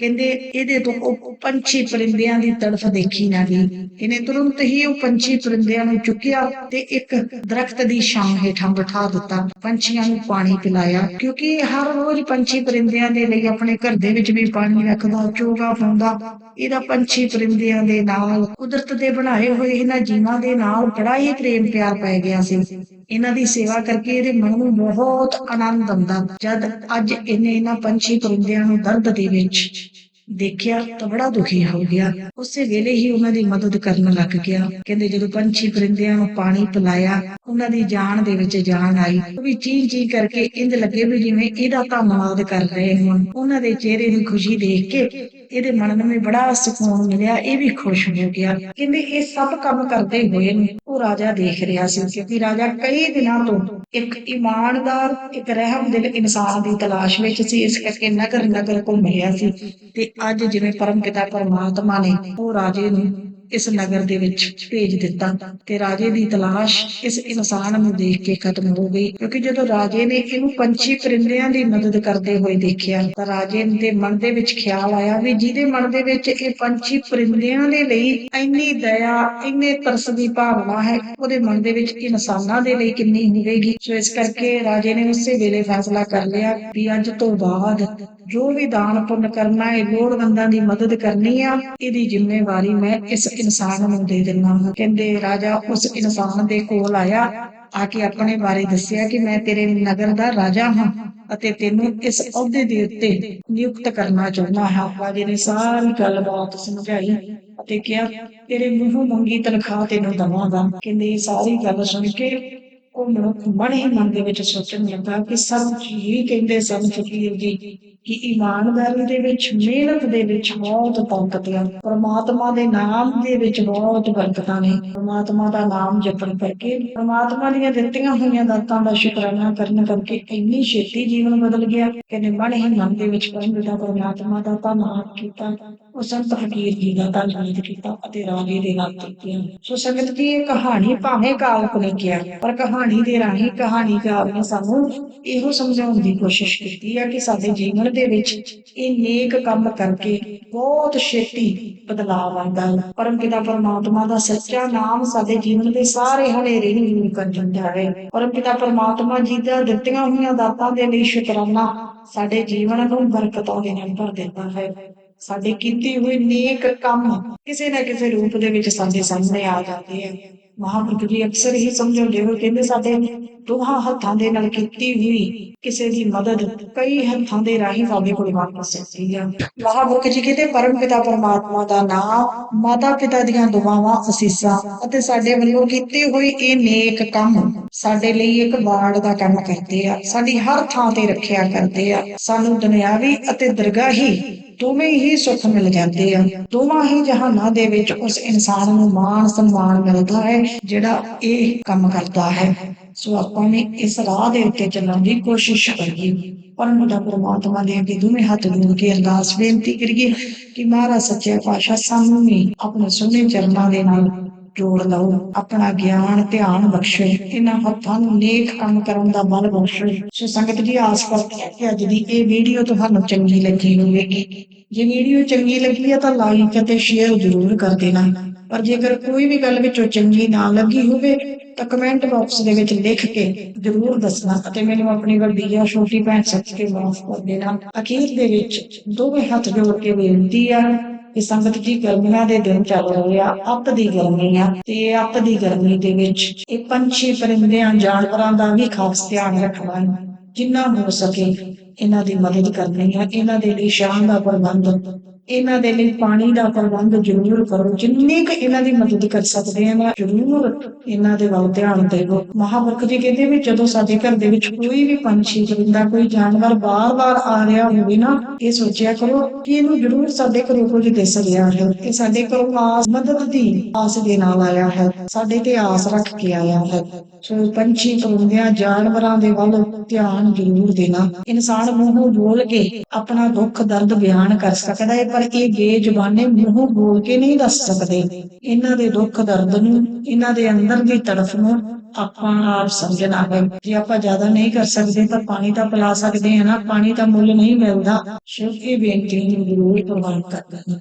ਕਹਿੰਦੇ ਇਹਦੇ ਤੋਂ ਉਹ ਪੰਛੀ ਪਰਿੰਦਿਆਂ ਦੀ ਤੜਫ ਦੇਖੀ ਨਾ ਗਈ। ਇਹਨੇ ਤੁਰੰਤ ਹੀ ਉਹ ਪੰਛੀ ਪਰਿੰਦਿਆਂ ਨੂੰ ਚੁੱਕਿਆ ਤੇ ਇੱਕ ਦਰਖਤ ਦੀ ਛਾਂ ਹੇਠਾਂ ਬਿਠਾ ਦਿੱਤਾ। ਪੰਛੀਆਂ ਨੂੰ ਪਾਣੀ ਪਿਲਾਇਆ, ਕਿਉਂਕਿ ਹਰ ਰੋਜ਼ ਪੰਛੀ ਪਰਿੰਦਿਆਂ ਦੇ ਲਈ ਆਪਣੇ ਘਰ ਦੇ ਵਿੱਚ ਵੀ ਪਾਣੀ ਰੱਖਦਾ, ਚੋਗਾ ਪਾਉਂਦਾ। ਇਹਦਾ ਪੰਛੀ ਪਰਿੰਦਿਆਂ ਦੇ ਨਾਲ ਕੁਦਰਤ ਦੇ ਬਣਾਏ ਹੋਏ ਇਹਨਾਂ ਜੀਵਾਂ ਦੇ ਨਾਲ ਬੜਾ ਹੀ ਪ੍ਰੇਮ ਪਿਆਰ ਪੈ ਗਿਆ ਸੀ। ਇਹਨਾਂ ਦੀ ਸੇਵਾ ਕਰਕੇ ਇਹਦੇ ਮਨ ਨੂੰ ਬਹੁਤ ਆਨੰਦ ਆਉਂਦਾ, ਜਦ ਅੱਜ ਇਹਨੇ ਇਹਨਾਂ ਪੰਛੀ ਪਰਿੰਦਿਆਂ ਨੂੰ ਦਰਦ ਦੇ ਵਿੱਚ ਦੇਖਿਆ ਤਾਂ ਬੜਾ ਦੁਖੀ ਹੋ ਗਿਆ। ਉਸੇ ਵੇਲੇ ਹੀ ਉਹਨਾਂ ਦੀ ਮਦਦ ਕਰਨ ਲੱਗ ਗਿਆ। ਕਹਿੰਦੇ ਜਦੋਂ ਪੰਛੀ ਪਰਿੰਦਿਆਂ ਨੂੰ ਪਾਣੀ ਪਿਲਾਇਆ, ਉਹਨਾਂ ਦੀ ਜਾਨ ਦੇ ਵਿੱਚ ਜਾਨ ਆਈ। ਉਹ ਵੀ ਚੀਂ ਚੀਂ ਕਰਕੇ ਇੰਜ ਲੱਗੇ ਵੀ ਜਿਵੇਂ ਇਹਦਾ ਧੰਨਵਾਦ ਕਰ ਰਹੇ ਹੋਣ। ਉਹਨਾਂ ਦੇ ਚਿਹਰੇ ਦੀ ਖੁਸ਼ੀ ਦੇਖ ਕੇ ਇਹਦੇ ਮਨ ਨੂੰ ਵੀ ਬੜਾ ਸਕੂਨ ਮਿਲਿਆ, ਇਹ ਵੀ ਖੁਸ਼ ਹੋ ਗਿਆ। ਕਹਿੰਦੇ ਇਹ ਸਭ ਕੰਮ ਕਰਦੇ ਹੋਏ ਨੇ ਉਹ ਰਾਜਾ ਦੇਖ ਰਿਹਾ ਸੀ, ਕਿਉਂਕਿ ਰਾਜਾ ਕਈ ਦਿਨਾਂ ਤੋਂ ਇੱਕ ਇਮਾਨਦਾਰ, ਇੱਕ ਰਹਿਮ ਦਿਲ ਇਨਸਾਨ ਦੀ ਤਲਾਸ਼ ਵਿੱਚ ਸੀ, ਇਸ ਕਰਕੇ ਨਗਰ ਨਗਰ ਘੁੰਮ ਰਿਹਾ ਸੀ। ਤੇ ਅੱਜ ਜਿਵੇਂ ਪਰਮ ਪਰਮਪਿਤਾ ਪਰਮਾਤਮਾ ਨੇ ਉਹ ਰਾਜੇ ਨੂੰ ਇਸ ਨਗਰ ਦੇ ਵਿੱਚ ਭੇਜ ਦਿੱਤਾ ਤੇ ਰਾਜੇ ਦੀ ਤਲਾਸ਼ ਇਸ ਇਨਸਾਨ ਨੂੰ ਦੇਖ ਕੇ ਖਤਮ ਹੋ ਗਈ। ਕਿਉਂਕਿ ਜਦੋਂ ਰਾਜੇ ਨੇ ਇਹਨੂੰ ਪੰਛੀ ਪਰਿੰਦਿਆਂ ਦੀ ਮਦਦ ਕਰਦੇ ਹੋਏ ਦੇਖਿਆ, ਤਾਂ ਰਾਜੇ ਦੇ ਮਨ ਦੇ ਵਿੱਚ ਖਿਆਲ ਆਇਆ ਵੀ ਜਿਹਦੇ ਮਨ ਦੇ ਵਿੱਚ ਇਹ ਪੰਛੀ ਪਰਿੰਦਿਆਂ ਦੇ ਲਈ ਇੰਨੀ ਦਇਆ, ਇੰਨੇ ਤਰਸ ਦੀ ਭਾਵਨਾ ਹੈ, ਉਹਦੇ ਮਨ ਦੇ ਵਿੱਚ ਇਨਸਾਨਾਂ ਦੇ ਲਈ ਕਿੰਨੀ ਹੋਵੇਗੀ। ਸੋ ਇਸ ਕਰਕੇ ਰਾਜੇ ਨੇ ਉਸੇ ਵੇਲੇ ਫੈਸਲਾ ਕਰ ਲਿਆ ਵੀ ਅੱਜ ਤੋਂ ਬਾਅਦ ਜੋ ਵੀ ਦਾਨ ਪੁੰਨ ਕਰਨਾ ਹੈ, ਲੋੜਵੰਦਾਂ ਦੀ ਮਦਦ ਕਰਨੀ ਆ, ਇਹਦੀ ਜ਼ਿੰਮੇਵਾਰੀ ਮੈਂ ਇਸ ਇਨਸਾਨ ਨੂੰ ਦੇ ਦਿੰਦਾ ਹਾਂ। ਕਹਿੰਦੇ, ਰਾਜਾ, ਉਸ ਇਨਸਾਨ ਦੇ ਕੋਲ ਆਇਆ, ਆ ਕੇ ਆਪਣੇ ਬਾਰੇ ਦੱਸਿਆ ਕਿ ਮੈਂ ਤੇਰੇ ਨਗਰ ਦਾ ਰਾਜਾ ਹਾਂ ਅਤੇ ਤੈਨੂੰ ਇਸ ਅਹੁਦੇ ਦੇ ਉੱਤੇ ਨਿਯੁਕਤ ਕਰਨਾ ਚਾਹੁੰਦਾ ਹਾਂ। ਰਾਜੇ ਨੇ ਸਾਰੀ ਗੱਲਬਾਤ ਸਮਝਾਈ ਅਤੇ ਕਿਹਾ, ਤੇਰੇ ਮੂੰਹੋਂ ਮੰਗੀ ਤਨਖਾਹ ਤੈਨੂੰ ਦਵਾਂਗਾ। ਕਹਿੰਦੇ ਸਾਰੀ ਗੱਲ ਸੁਣ ਕੇ ਉਹ ਮਨੁੱਖ ਮਨ ਮਨ ਦੇ ਵਿੱਚ ਸੋਚਣ ਲੱਗਾ ਕਿ ਸਭ ਹੀ ਕਹਿੰਦੇ ਸਨ ਫਕੀਰ ਜੀ, ਕਿ ਇਮਾਨਦਾਰੀ ਦੇ ਵਿੱਚ, ਮਿਹਨਤ ਦੇ ਵਿੱਚ ਬਹੁਤ ਤਾਕਤ ਪਰਮਾਤਮਾ ਦੇ ਨਾਮ ਦੇ ਵਿੱਚ ਬਹੁਤ ਬਰਕਤਾਂ ਨੇ। ਪਰਮਾਤਮਾ ਦਾ ਨਾਮ ਜਪਣ ਕਰਕੇ ਪਰਮਾਤਮਾ ਦੀਆਂ ਦਿੱਤੀਆਂ ਹੋਈਆਂ ਦਾਤਾਂ ਦਾ ਸ਼ੁਕਰਾਨਾ ਕਰਨ ਕਰਕੇ ਇੰਨੀ ਛੇਤੀ ਜੀਵਨ ਬਦਲ ਗਿਆ। ਕਿ ਮਨ ਹੀ ਮਨ ਦੇ ਵਿੱਚ ਕਰਨ ਪਰਮਪਿਤਾ ਪਰਮਾਤਮਾ ਦਾ ਧੰਨਵਾਦ ਕੀਤਾ। ਉਹ ਸੰਤ ਫਕੀਰ ਜੀ ਦਾ ਧੰਨਵਾਦ ਕੀਤਾ ਅਤੇ ਰਾਜੇ ਦੇ ਨਾਲ ਕੀਤੀਆਂ। ਸੋ ਸੰਗਤ ਜੀ ਇਹ ਕਹਾਣੀ ਭਾਵੇਂ ਕਾਲਪਨਿਕ ਹੈ ਪਰ ਕਹਾਣੀ ਦੇ ਰਾਹੀਂ ਕਹਾਣੀਕਾਰ ਨੇ ਸਾਨੂੰ ਇਹੋ ਸਮਝਾਉਣ ਦੀ ਕੋਸ਼ਿਸ਼ ਕੀਤੀ ਹੈ ਕਿ ਸਾਡੇ ਜੀਵਨ ਦੇ ਵਿੱਚ ਇਹ ਨੇਕ ਕੰਮ ਕਰਕੇ ਬਹੁਤ ਛੇਤੀ ਬਦਲਾਅ ਆਉਂਦਾ ਹੈ। ਪਰਮਪਿਤਾ ਪਰਮਾਤਮਾ ਦਾ ਸੱਚਾ ਨਾਮ ਸਾਡੇ ਜੀਵਨ ਦੇ ਸਾਰੇ ਹਨੇਰੇ ਨੂੰ ਦੂਰ ਕਰ ਦਿੰਦਾ ਹੈ। ਪਰਮਪਿਤਾ ਪਰਮਾਤਮਾ ਜੀ ਦਾ ਦਿੱਤੀਆਂ ਹੋਈਆਂ ਦਾਤਾਂ ਦੇ ਲਈ ਸ਼ੁਕਰਾਨਾ ਸਾਡੇ ਜੀਵਨ ਨੂੰ ਬਰਕਤਾਂ ਦੇ ਨਾਲ ਭਰ ਦਿੰਦਾ ਹੈ। ਸਾਡੇ ਕੀਤੇ ਹੋਏ ਨੇਕ ਕੰਮ ਕਿਸੇ ਨਾ ਕਿਸੇ ਰੂਪ ਦੇ ਵਿੱਚ ਸਾਡੇ ਸਾਹਮਣੇ ਆ ਜਾਂਦੇ ਆ। ਮਹਾਂਪੁਰਖ ਜੀ ਅਕਸਰ ਹੀ ਸਮਝਾਉਂਦੇ ਹੋ, ਕਹਿੰਦੇ ਸਾਡੇ ਦੋਹਾਂ ਹੱਥਾਂ ਦੇ ਨਾਲ ਕੀਤੀ ਹੋਈ ਕਿਸੇ ਦੀ ਮਦਦ ਕਈ ਹੱਥਾਂ ਦੇ ਰਾਹੀਂ ਸਾਡੇ ਕੋਲ ਵਾਪਸ ਆਉਂਦੀ ਆ। ਮਹਾਂਪੁਰਖ ਜੀ ਕਹਿੰਦੇ ਪਰਮ ਪਿਤਾ ਪਰਮਾਤਮਾ ਦਾ ਨਾਮ ਮਾਤਾ ਪਿਤਾ ਦੀਆਂ ਦੁਆਵਾਂ, ਅਸੀਸਾਂ ਅਤੇ ਸਾਡੇ ਵੱਲੋਂ ਕੀਤੇ ਹੋਏ ਇਹ ਨੇਕ ਕੰਮ ਸਾਡੇ ਲਈ ਇੱਕ ਬਾੜ ਦਾ ਕੰਮ ਕਰਦੇ ਆ। ਸਾਡੀ ਹਰ ਥਾਂ ਤੇ ਰੱਖਿਆ ਕਰਦੇ ਆ। ਸਾਨੂੰ ਦੁਨਿਆਵੀ ਅਤੇ ਦਰਗਾਹੀ ਦੋਵੇਂ ਹੀ ਸੁੱਖ ਮਿਲ ਜਾਂਦੇ ਆ। ਦੋਵਾਂ ਹੀ ਜਹਾਨਾਂ ਦੇ ਵਿੱਚ ਉਸ ਇਨਸਾਨ ਨੂੰ ਮਾਣ ਸਨਮਾਨ ਮਿਲਦਾ ਹੈ, ਜਿਹੜਾ ਇਹ ਕੰਮ ਕਰਦਾ ਹੈ। ਸੋ ਆਪਾਂ ਨੇ ਇਸ ਰਾਹ ਦੇ ਉੱਤੇ ਚੱਲਣ ਦੀ ਕੋਸ਼ਿਸ਼ ਕਰੀਏ। ਪਰਮਦਾ ਪਰਮਾਤਮਾ ਦੇ ਅੱਗੇ ਦੋਵੇਂ ਹੱਥ ਜੋੜ ਕੇ ਅਰਦਾਸ ਬੇਨਤੀ ਕਰੀਏ ਕਿ ਮਹਾਰਾਜ ਸੱਚੇ ਪਾਤਸ਼ਾਹ ਸਾਨੂੰ ਵੀ ਆਪਣੇ ਸੁਣੇ ਚਰਨਾਂ ਦੇ ਨਾਲ ਜੋੜ ਲਓ, ਆਪਣਾ ਗਿਆਨ, ਧਿਆਨ ਬਖਸ਼ੇ, ਇਹਨਾਂ ਹੱਥਾਂ ਨੂੰ ਨੇਕ ਕੰਮ ਕਰਨ ਦਾ ਬਲ ਬਖਸ਼ੇ। ਸੋ ਸੰਗਤ ਜੀ, ਆਸ ਕਰਦੇ ਹਾਂ ਕਿ ਅੱਜ ਦੀ ਇਹ ਵੀਡੀਓ ਤੁਹਾਨੂੰ ਚੰਗੀ ਲੱਗੀ ਹੋਵੇਗੀ। ਜੇ ਵੀਡੀਓ ਚੰਗੀ ਲੱਗੀ ਹੈ ਤਾਂ ਲਾਈਕ ਅਤੇ ਸ਼ੇਅਰ ਜ਼ਰੂਰ ਕਰ ਦੇਣਾ। ਪਰ ਜੇਕਰ ਕੋਈ ਵੀ ਗੱਲ ਵਿੱਚੋਂ ਚੰਗੀ ਨਾ ਲੱਗੀ ਹੋਵੇ, ਤਾਂ ਕਮੈਂਟ ਬਾਕਸ ਦੇ ਵਿੱਚ ਲਿਖ ਕੇ ਜ਼ਰੂਰ ਦੱਸਣਾ ਅਤੇ ਮੈਨੂੰ ਆਪਣੀ ਵੱਡੀ ਜਾਂ ਛੋਟੀ ਭੈਣ ਸੱਚ ਕੇ ਮਾਫ ਕਰ ਦੇਣਾ। ਅਖੀਰ ਦੇ ਵਿੱਚ ਦੋਵੇਂ ਹੱਥ ਜੋੜ ਕੇ ਬੇਨਤੀ ਆ ਕਿ ਸੰਗਤ ਜੀ ਗਰਮੀਆਂ ਦੇ ਦਿਨ ਚੱਲ ਰਹੇ ਆ, ਅੱਤ ਦੀ ਗਰਮੀ ਆ ਤੇ ਅੱਤ ਦੀ ਗਰਮੀ ਦੇ ਵਿੱਚ ਇਹ ਪੰਛੀ ਪਰਿੰਦਿਆਂ, ਜਾਨਵਰਾਂ ਦਾ ਵੀ ਖਾਸ ਧਿਆਨ ਰੱਖਣਾ ਹੈ। ਜਿੰਨਾ ਹੋ ਸਕੇ ਇਹਨਾਂ ਦੀ ਮਦਦ ਕਰਨੀ ਹੈ, ਇਹਨਾਂ ਦੇ ਲਈ ਛਾਂ ਦਾ ਪ੍ਰਬੰਧ ਇਹਨਾਂ ਦੇ ਲਈ ਪਾਣੀ ਦਾ ਪ੍ਰਬੰਧ ਜ਼ਰੂਰ ਕਰੋ। ਜਿੰਨੀ ਕੁ ਇਹਨਾਂ ਦੀ ਮਦਦ ਕਰ ਸਕਦੇ ਆ ਜ਼ਰੂਰ ਇਹਨਾਂ ਦੇ ਵੱਲ ਧਿਆਨ ਦੇਵੋ। ਮਹਾਂਪੁਰਖ ਜੀ ਕਹਿੰਦੇ ਵੀ ਜਦੋਂ ਸਾਡੇ ਘਰ ਦੇ ਵਿੱਚ ਕੋਈ ਵੀ ਪੰਛੀ ਪਰਿੰਦਾ ਕੋਈ ਜਾਨਵਰ ਬਾਰ-ਬਾਰ ਆ ਰਿਹਾ ਹੋਵੇ ਨਾ, ਇਹ ਸੋਚਿਆ ਕਰੋ ਕਿ ਇਹਨੂੰ ਜ਼ਰੂਰ ਸਾਡੇ ਘਰੋਂ ਕੁਝ ਦਿਸ ਰਿਹਾ ਹੈ ਇਹ ਸਾਡੇ ਕੋਲ ਆਸ, ਮਦਦ ਦੀ ਆਸ ਦੇ ਨਾਲ ਆਇਆ ਹੈ। ਸਾਡੇ ਤੇ ਆਸ ਰੱਖ ਕੇ ਆਇਆ ਹੈ। ਸੋ ਪੰਛੀ ਪਰਿੰਦਿਆਂ ਜਾਨਵਰਾਂ ਦੇ ਵੱਲ ਧਿਆਨ ਜ਼ਰੂਰ ਦੇਣਾ। ਇਨਸਾਨ ਮੂੰਹੋਂ ਬੋਲ ਕੇ ਆਪਣਾ ਦੁੱਖ, ਦਰਦ ਬਿਆਨ ਕਰ ਸਕਦਾ ਹੈ ਪਰ ਬੇਜ਼ੁਬਾਨੇ ਮੂੰਹੋਂ ਬੋਲ ਕੇ ਨਹੀਂ ਦੱਸ ਸਕਦੇ। ਇਹਨਾਂ ਦੇ ਦੁੱਖ ਦਰਦ ਨੂੰ, ਇਹਨਾਂ ਦੇ ਅੰਦਰ ਦੀ ਤੜਫ ਨੂੰ ਆਪਾਂ ਆਪ ਸਮਝਣਾ ਹੈ। ਜੇ ਆਪਾਂ ਜ਼ਿਆਦਾ ਨਹੀਂ ਕਰ ਸਕਦੇ ਤਾਂ ਪਾਣੀ ਤਾਂ ਪਿਲਾ ਸਕਦੇ ਹਾਂ ਨਾ, ਪਾਣੀ ਦਾ ਮੁੱਲ ਨਹੀਂ ਮਿਲਦਾ। ਸਿਰਫ ਇਹ ਬੇਨਤੀ ਨੂੰ ਜ਼ਰੂਰ ਪ੍ਰਵਾਨ ਕਰਦਾ